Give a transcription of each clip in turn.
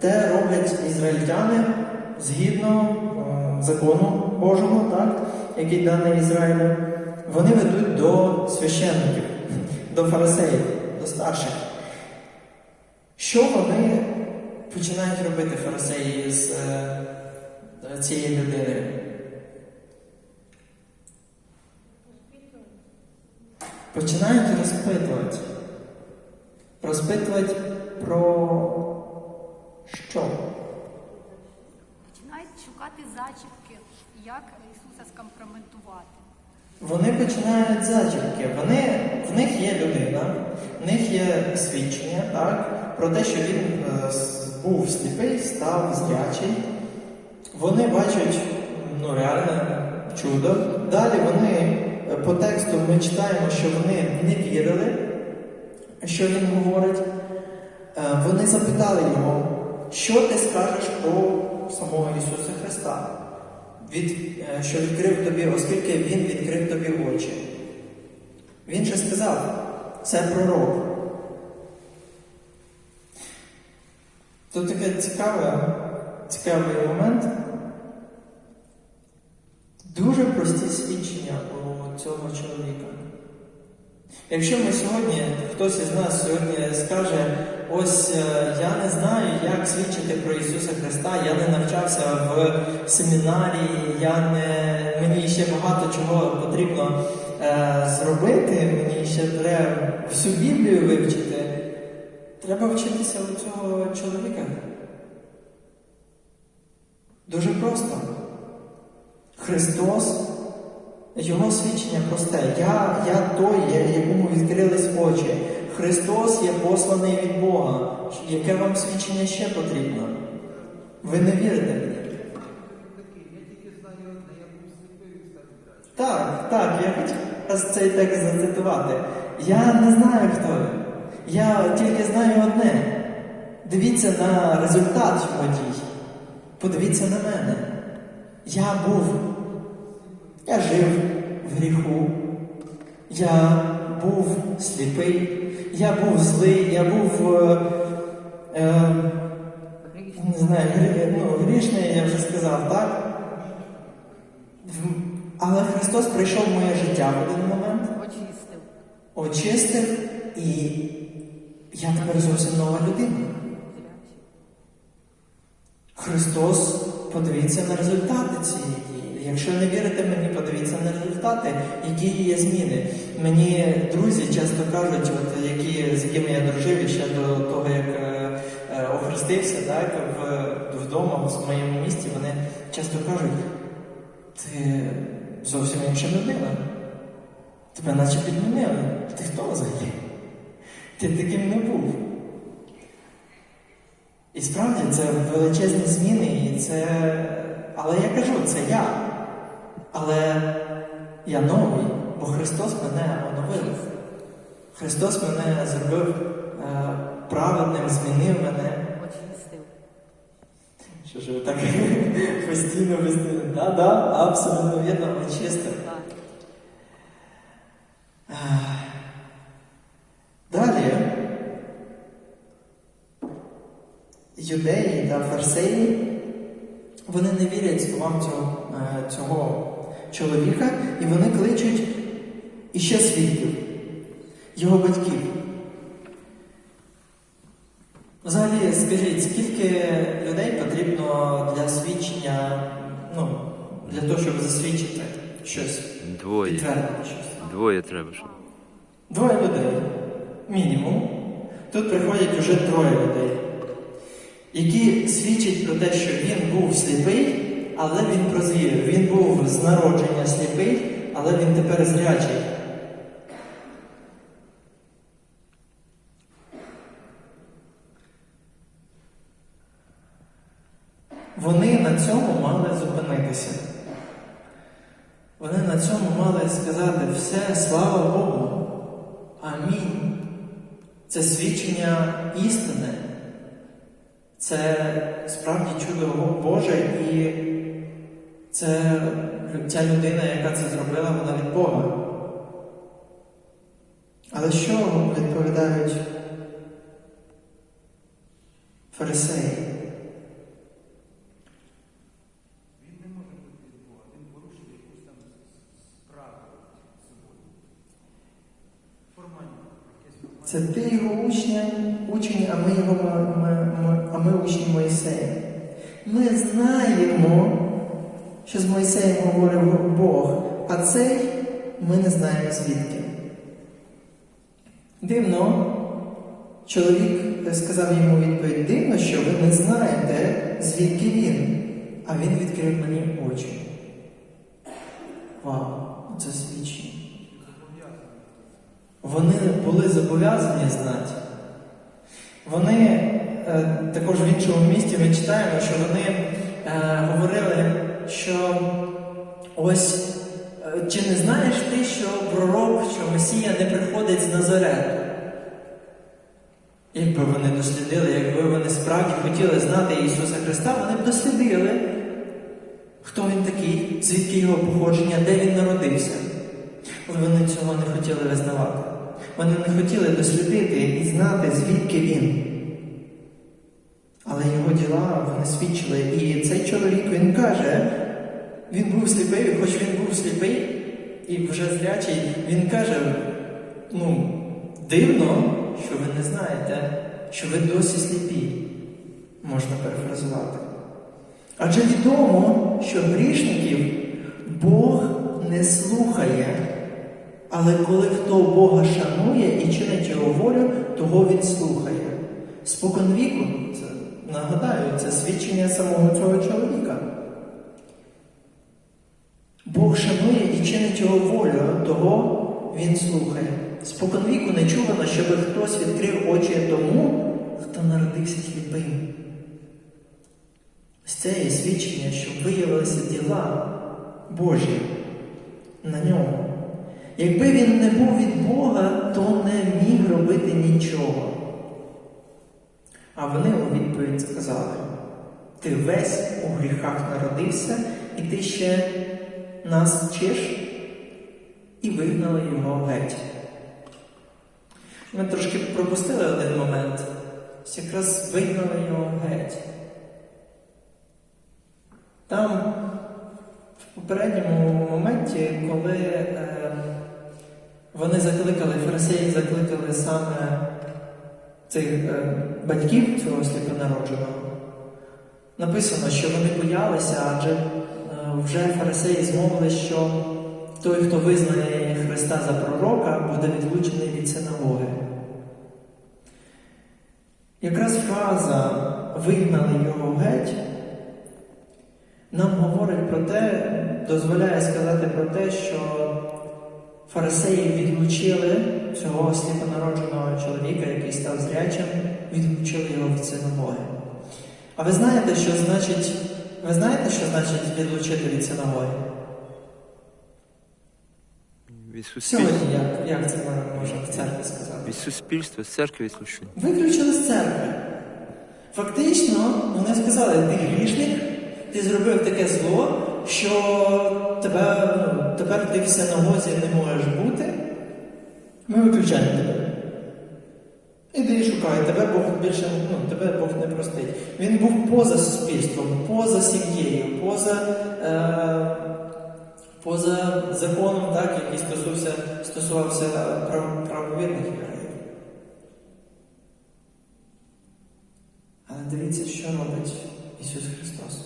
Те роблять ізраїльтяни згідно е, закону Божого, так, який даний Ізраїлю. Вони ведуть до священників, до фарисеїв, до старших. Що вони починають робити фарисеї з е, цією людиною? Починають розпитувати. Розпитувати про що? Починають шукати зачіпки, як Ісуса скомпрометувати. Вони починають зачіпки. Вони, в них є людина, в них є свідчення так, про те, що він е, був сліпий, став зрячий. Вони бачать ну, реально чудо. Далі вони е, по тексту ми читаємо, що вони не вірили, що він говорить. Е, Вони запитали його, що ти скажеш про самого Ісуса Христа, від, е, що відкрив тобі, оскільки Він відкрив тобі очі. Він же сказав, це пророк. Тут цікаве, цікавий момент. Дуже прості свідчення у цього чоловіка. Якщо ми сьогодні, хтось із нас сьогодні скаже, ось е, я не знаю, як свідчити про Ісуса Христа, я не навчався в семінарії, я не, мені ще багато чого потрібно е, зробити, мені ще треба всю Біблію вивчити. Треба вчитися у цього чоловіка. Дуже просто. Христос його свідчення просте. Я, я той, я- якому відкрились очі. Христос є посланий від Бога. Яке вам свідчення ще потрібно? Ви не вірите мені? Так, так, я хотів зараз цей текст зацитувати. Я не знаю хто. Я тільки знаю одне. Дивіться на результат його. Подивіться на мене. Я був я жив в гріху, я був сліпий, я був злий, я був е, е, не знаю, ну, грішний, я вже сказав, так? Але Христос прийшов в моє життя в один момент, Очистив. очистив, і я тепер зовсім нова людина. Христос, подивіться на результати цієї. Якщо не вірите мені, подивіться на результати, які є зміни. Мені друзі часто кажуть, от, які, з якими я дружив ще до того, як е, е, охрестився, так, в, вдома, в моєму місті, вони часто кажуть, ти зовсім інша людина. Тебе наче підмінили. Ти хто взагалі? Ти таким не був. І справді це величезні зміни, і це. Але я кажу, це я. Але я новий, бо Христос мене оновив. Христос мене зробив е, праведним, змінив мене. Що ж ви так постійно, постійно. Да, да, абсолютно вірно, очистив. Далі юдеї та фарсеї вони не вірять словам цього, е, цього чоловіка, і вони кличуть іще свідків, його батьків. Взагалі, скажіть, скільки людей потрібно для свідчення, ну, для того, щоб засвідчити щось, Двоє. підтвердити щось? Двоє треба, щоб. Двоє людей, мінімум. Тут приходять уже троє людей, які свідчать про те, що він був сліпий, але він прозрів. Він був з народження сліпий, але він тепер зрячий. Вони на цьому мали зупинитися. Вони на цьому мали сказати все, слава Богу. Амінь. Це свідчення істини. Це справді чудо Боже, і це ця людина, яка це зробила, вона від Бога. Але що відповідають фарисеї? Він не може бути від Бога, він порушив якусь там справу суботу. Формально. Це ти його учня, учень, а ми його, ми, ми, а ми учні Моїсея. Ми знаємо що з Моїсеєм говорив Бог, а цей ми не знаємо звідки. Дивно, чоловік сказав йому відповідь, дивно, що ви не знаєте, звідки він. А він відкрив мені очі. Вау, це свідчення. Вони були зобов'язані знати. Вони е, також в іншому місті ми читаємо, що вони ось е, чи не знаєш ти, що пророк, що Месія не приходить з Назарету? Якби вони дослідили, якби вони справді хотіли знати Ісуса Христа, вони б дослідили, хто він такий, звідки його походження, де він народився. Але вони цього не хотіли визнавати. Вони не хотіли дослідити і знати, звідки він. Але його діла вони свідчили. І цей чоловік він каже, він був сліпий, хоч він був сліпий і вже зрячий, він каже: ну, дивно, що ви не знаєте, що ви досі сліпі, можна перефразувати. Адже відомо, що грішників Бог не слухає, але коли хто Бога шанує і чинить його волю, того він слухає. Спокон віку, це, нагадаю, це свідчення самого цього чоловіка. Бог шанує і чинить його волю, того він слухає. Спокон віку не чувано, щоб хтось відкрив очі тому, хто народився сліпим. Ось це є свідчення, щоб виявилися діла Божі на ньому. Якби він не був від Бога, то не міг робити нічого. А вони у відповідь сказали: ти весь у гріхах народився, і ти ще нас вчиш, і вигнали його геть. Ми трошки пропустили один момент. Якраз вигнали його геть. Там, в попередньому моменті, коли е, вони закликали, фарисеї закликали саме цих е, батьків цього сліпонародженого, написано, що вони боялися, адже вже фарисеї змовили, що той, хто визнає Христа за пророка, буде відлучений від синагоги. Якраз фраза вигнали його геть нам говорить про те, дозволяє сказати про те, що фарисеї відлучили цього сліпонародженого чоловіка, який став зрячим, відлучили його від синагоги. А ви знаєте, що значить, ви знаєте, що значить відлучити від синагоги? Від суспільства, Сьогодні як, як це ми можемо в церкві сказати? від суспільства, з церкви відлучили. Виключили з церкви. Фактично, вони сказали, ти грішник, ти зробив таке зло, що тебе, ну, тепер ти в синагозі не можеш бути. Ми виключаємо тебе. Іди і шукай, тебе Бог більше ну, тебе Бог не простить. Він був поза суспільством, поза сім'єю, поза, е, поза законом, так, який стосувався, стосувався прав, правовірних євреїв. Але дивіться, що робить Ісус Христос.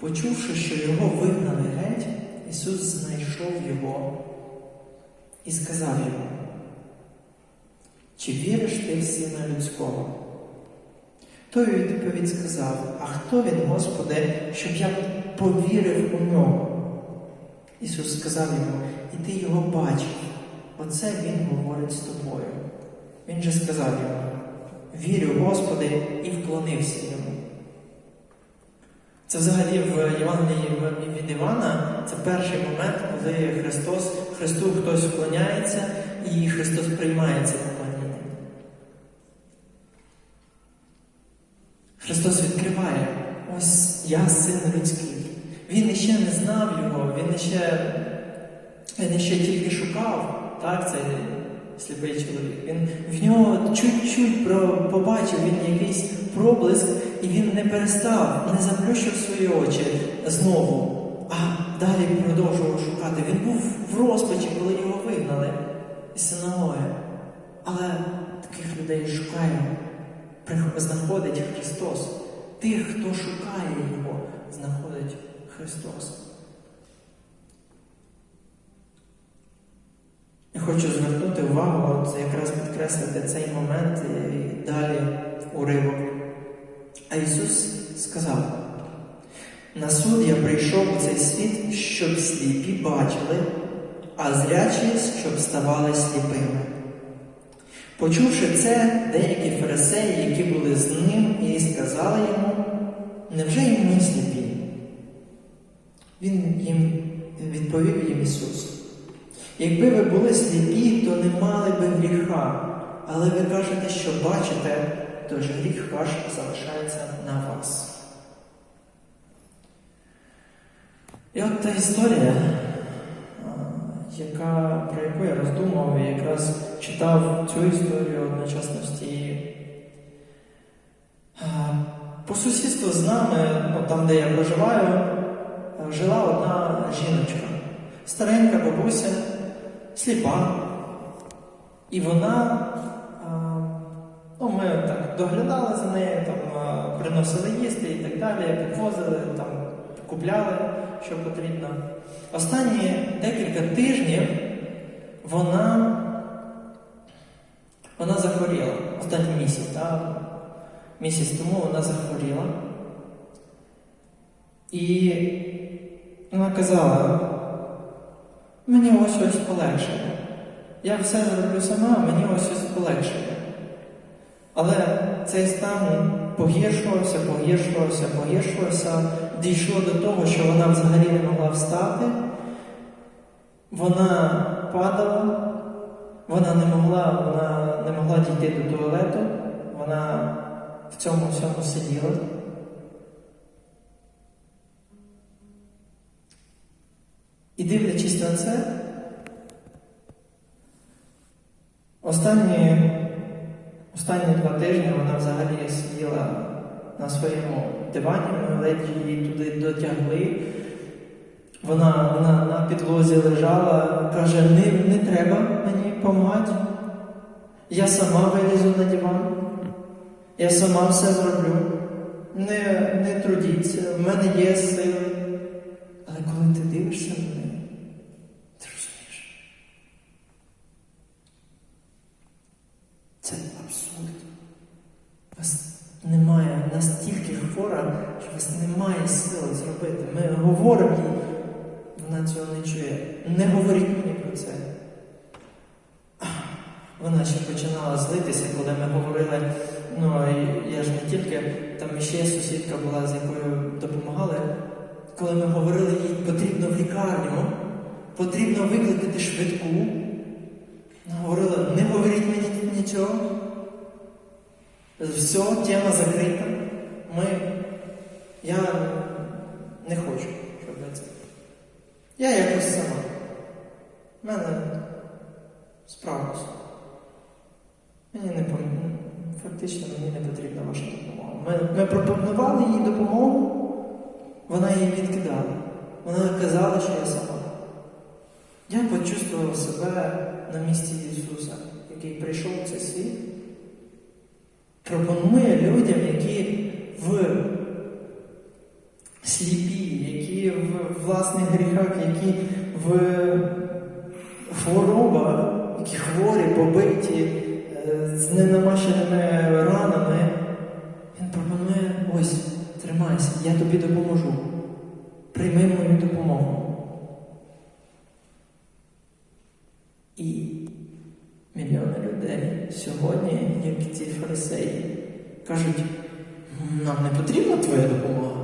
Почувши, що його вигнали геть, Ісус знайшов його і сказав йому, чи віриш ти в Сина Людського? Той відповідь сказав, а хто він, Господи, щоб я повірив у нього? Ісус сказав йому, і ти його бачив. Оце Він говорить з тобою. Він же сказав йому, вірю, Господи, і вклонився йому. Це взагалі в Євангелії від Івана це перший момент, коли Христос, Христу хтось вклоняється і Христос приймає це поклоніння. Христос відкриває, ось я син людський. Він іще не знав його, він іще, він іще тільки шукав, так, цей сліпий чоловік. Він в нього чуть-чуть побачив він якийсь проблиск, і він не перестав, не заплющив свої очі знову, а далі продовжував шукати. Він був в розпачі, коли його вигнали із синагоги. Але таких людей шукає, прих- знаходить Христос. Тих, хто шукає Його, знаходить Христос. Я хочу звернути увагу, от якраз підкреслити цей момент і далі уривок. А Ісус сказав: на суд я прийшов у цей світ, щоб сліпі бачили, а зрячі, щоб ставали сліпими. Почувши це, деякі фарисеї, які були з ним, і сказали йому, невже і ми сліпі? Він їм відповів їм Ісус. Якби ви були сліпі, то не мали би гріха, але ви кажете, що бачите, тож гріх ваш залишається на вас. І от та історія, яка, про яку я роздумав, і якраз читав цю історію одночасності. А, По сусідству з нами, от там, де я проживаю, жила одна жіночка, старенька бабуся, сліпа. І вона, ну, ми так доглядали за нею, там, приносили їсти і так далі, підвозили, там, купляли, що потрібно. Останні декілька тижнів вона, вона захворіла. Останній місяць, так? Місяць тому вона захворіла. І вона казала, мені ось ось полегшає. Я все зроблю сама, мені ось ось полегшає. Але цей стан погіршувався, погіршувався, погіршувався, дійшло до того, що вона взагалі не могла встати, вона падала, вона не могла, вона не могла дійти до туалету, вона в цьому всьому сиділа. І дивлячись на це, останні, останні два тижні вона взагалі сиділа на своєму дивані, ми ледь її туди дотягли. Вона, вона на підлозі лежала, каже, не, не треба мені допомагати. Я сама вилізу на диван. Я сама все зроблю. Не, не трудіться, в мене є сили. Але коли ти дивишся на неї, ти розумієш. Це абсурд. У вас немає хвора, що вас немає сили зробити. Ми говоримо їй, вона цього не чує. Не говоріть мені про це. Вона ще починала злитися, коли ми говорили. Ну, я ж не тільки, там ще сусідка була, з якою допомагали. Коли ми говорили, їй потрібно в лікарню, потрібно викликати швидку. Вона говорила, не говоріть мені нічого. Все, тема закрита. Ми. Я не хочу, це. Я якось сама. В мене справлюсь. Мені не пом- фактично мені не потрібна ваша допомога. Ми, ми пропонували їй допомогу, вона її відкидала. Вона казала, що я сама. Я почувствував себе на місці Ісуса, який прийшов в цей світ, пропонує людям, які в сліпі, які в власних гріхах, які в хворобах, які хворі, побиті, е, з ненамащеними ранами. Він пропонує ось, тримайся, я тобі допоможу. Прийми мою допомогу. І мільйони людей сьогодні, як ці фарисеї, кажуть, нам не потрібна твоя допомога,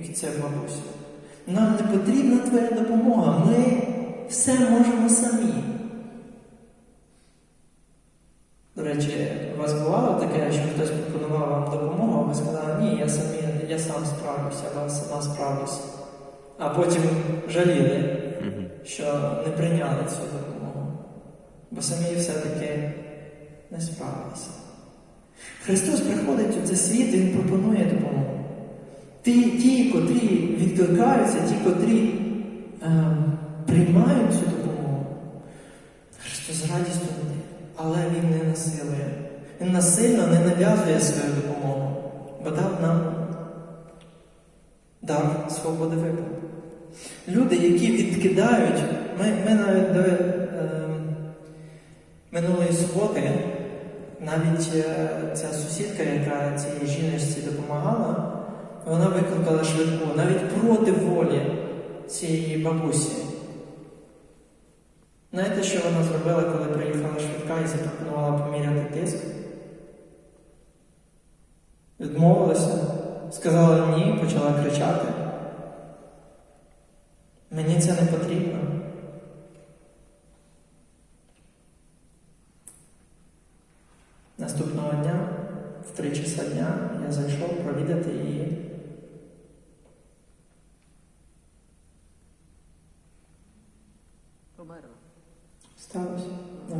як і ця бабуся. Нам не потрібна твоя допомога. Ми все можемо самі. До речі, у вас бувало таке, що хтось пропонував вам допомогу, а ви сказали, ні, я самі, я сам справлюся, я сама справлюся. А потім жаліли, що не прийняли цю допомогу, бо самі все-таки не справилися. Христос приходить у цей світ і Він пропонує допомогу. Ті, ті котрі відкликаються, ті, котрі е, приймають цю допомогу, Христос з радістю дає. але він не насилує. Він насильно не нав'язує свою допомогу, бо дав нам дар свободи вибору. Люди, які відкидають, ми, ми навіть до е, минулої суботи, навіть е, ця сусідка, яка цій жіночці допомагала, вона викликала швидку навіть проти волі цієї бабусі. Знаєте, що вона зробила, коли приїхала швидка і запропонувала поміряти тиск? Відмовилася, сказала ні, почала кричати. Мені це не потрібно. Наступного дня, в три часа дня, я зайшов провідати її. Померла. Сталося. Да.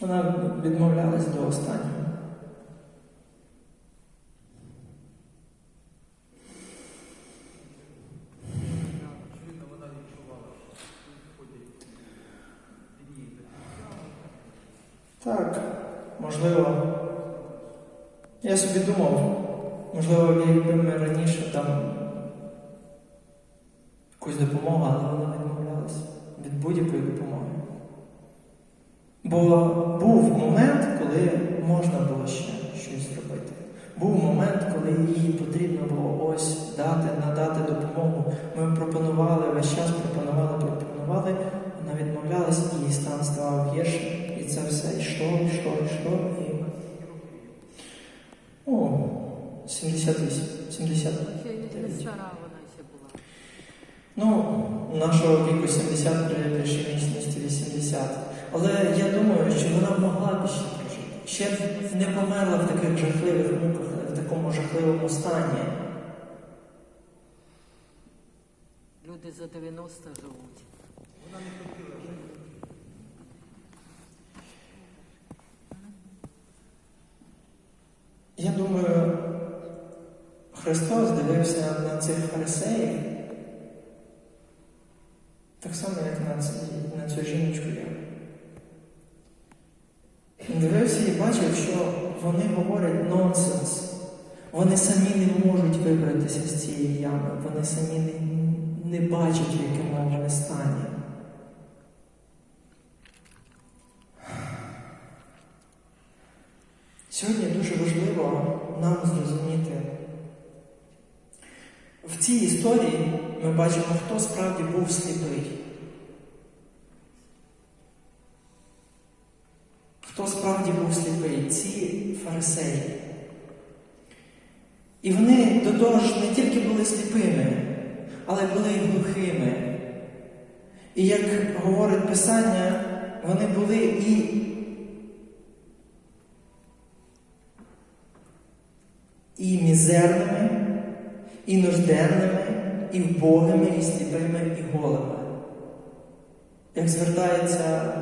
Вона відмовлялась до останнього. Так, можливо. Собі думав, можливо, якби ми раніше там якусь допомогу, але вона відмовлялася від будь-якої допомоги. Бо був момент, коли можна було ще щось зробити. Був момент, коли їй потрібно було ось дати, надати допомогу. Ми пропонували, весь час пропонували, пропонували, вона відмовлялась, і стан ставав гіршим. І це все йшло, йшло, йшло. І... О, 78, 70. Ще й не стара вона ще була. Ну, нашого віку 70 при прийшли міцності 80. Але я думаю, що вона могла б ще прожити. Ще не померла в таких жахливих муках, в такому жахливому стані. Люди за 90 живуть. Я думаю, Христос дивився на цих фарисеїв так само, як на, ці, на цю жіночку. я. Він дивився і бачив, що вони говорять нонсенс. Вони самі не можуть вибратися з цієї ями, вони самі не, не бачать, в якому вони стані. Сьогодні дуже важливо нам зрозуміти. В цій історії ми бачимо, хто справді був сліпий. Хто справді був сліпий? Ці фарисеї. І вони до того ж не тільки були сліпими, але були й глухими. І як говорить Писання, вони були і і мізерними, і нужденними, і вбогими, і сліпими, і голими. Як звертається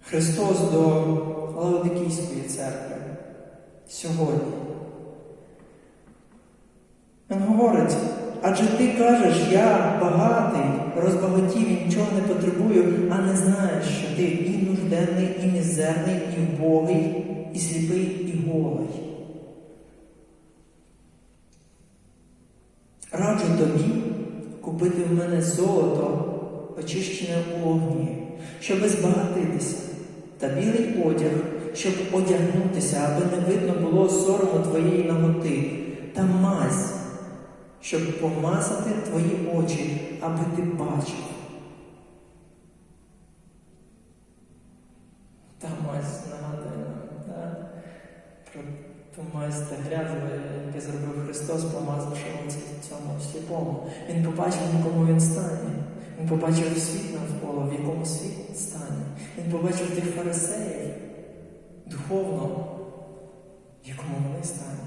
Христос до Лаодикійської церкви сьогодні. Він говорить, адже ти кажеш, я багатий, розбагатів і нічого не потребую, а не знаєш, що ти і нужденний, і мізерний, і вбогий, і сліпий, і голий. Раджу тобі купити в мене золото, очищене у вогні, щоби збагатитися, та білий одяг, щоб одягнутися, аби не видно було сорому твоєї наготи, та мазь, щоб помазати твої очі, аби ти бачив. Та мазь нагадує нам да? про мазь та грязь, яку зробив Христос, помазавши цьому сліпому. Він побачив, в якому він стані. Він побачив світ навколо, в якому світ стані. Він побачив тих фарисеїв духовно, в якому вони стані.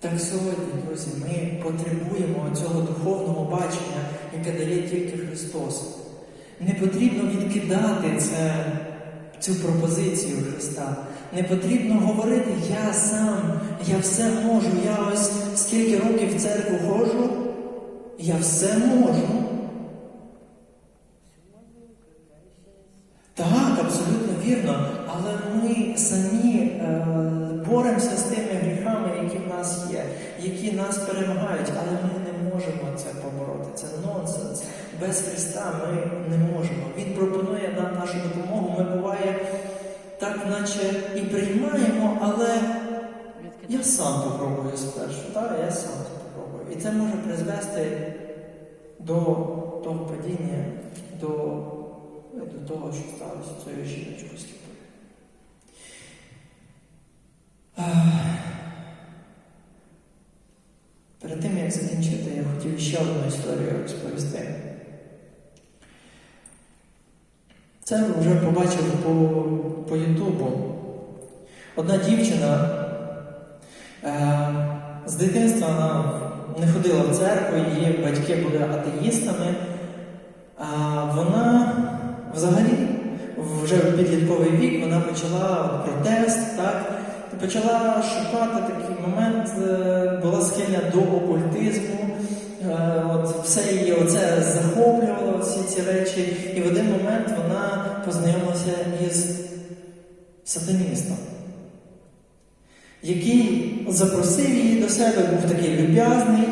Так сьогодні, друзі, ми потребуємо цього духовного бачення, яке дає тільки Христос. Не потрібно відкидати це, цю пропозицію Христа. Не потрібно говорити я сам, я все можу, я ось скільки років в церкву ходжу, я все можу. Так, абсолютно вірно, але ми самі е, боремося з тими гріхами, які в нас є, які нас перемагають, але ми не можемо це побороти. Це нонсенс. Без Христа ми не можемо. Він пропонує нам нашу допомогу. Ми буває так, наче і приймаємо, але я сам попробую спершу, так, я сам це попробую. І це може призвести до того падіння, до, до того, що сталося цією жіночкою сліпою. Перед тим, як закінчити, я хотів ще одну історію розповісти. Це вже побачив по, по Ютубу. Одна дівчина Е, З дитинства вона не ходила в церкву, її батьки були атеїстами. А вона взагалі вже в підлітковий вік вона почала от, протест, так, почала шукати такий момент, е, була схильна до окультизму. Е, От все її оце захоплювало, всі ці речі. І в один момент вона познайомилася із сатаністом який запросив її до себе, був такий люб'язний.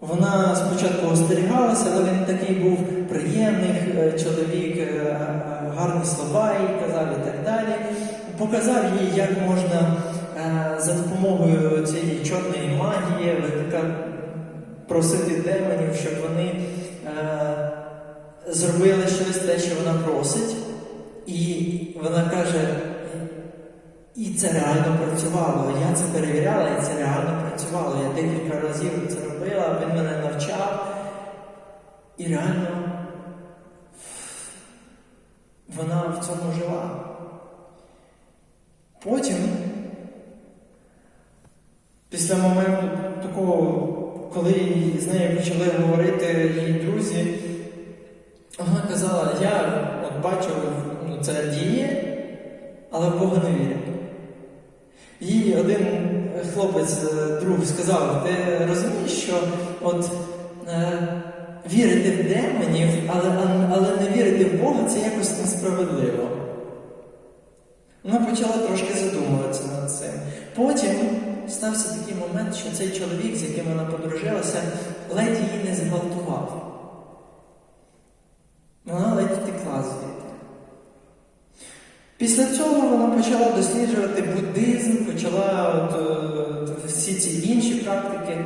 Вона спочатку остерігалася, але він такий був приємний е, чоловік, гарні слова їй казав і так далі. Показав їй, як можна за допомогою цієї чорної магії просити демонів, щоб вони е, зробили щось те, що вона просить. І вона каже, і це реально працювало. Я це перевіряла, і це реально працювало. Я декілька разів це робила, він мене навчав. І реально вона в цьому жила. Потім, після моменту такого, коли з нею почали говорити її друзі, вона казала, я от бачу, ну, це діє, але в Бога не вірю. Їй один хлопець, е, друг, сказав: ти розумієш, що от е, вірити в демонів, але, але не вірити в Бога це якось несправедливо. Вона почала трошки задумуватися над цим. Потім стався такий момент, що цей чоловік, з яким вона подружилася, ледь її не зґвалтував. Вона ледь втекла звідти. Після цього вона почала досліджувати буддизм, почала от, от, всі ці інші практики.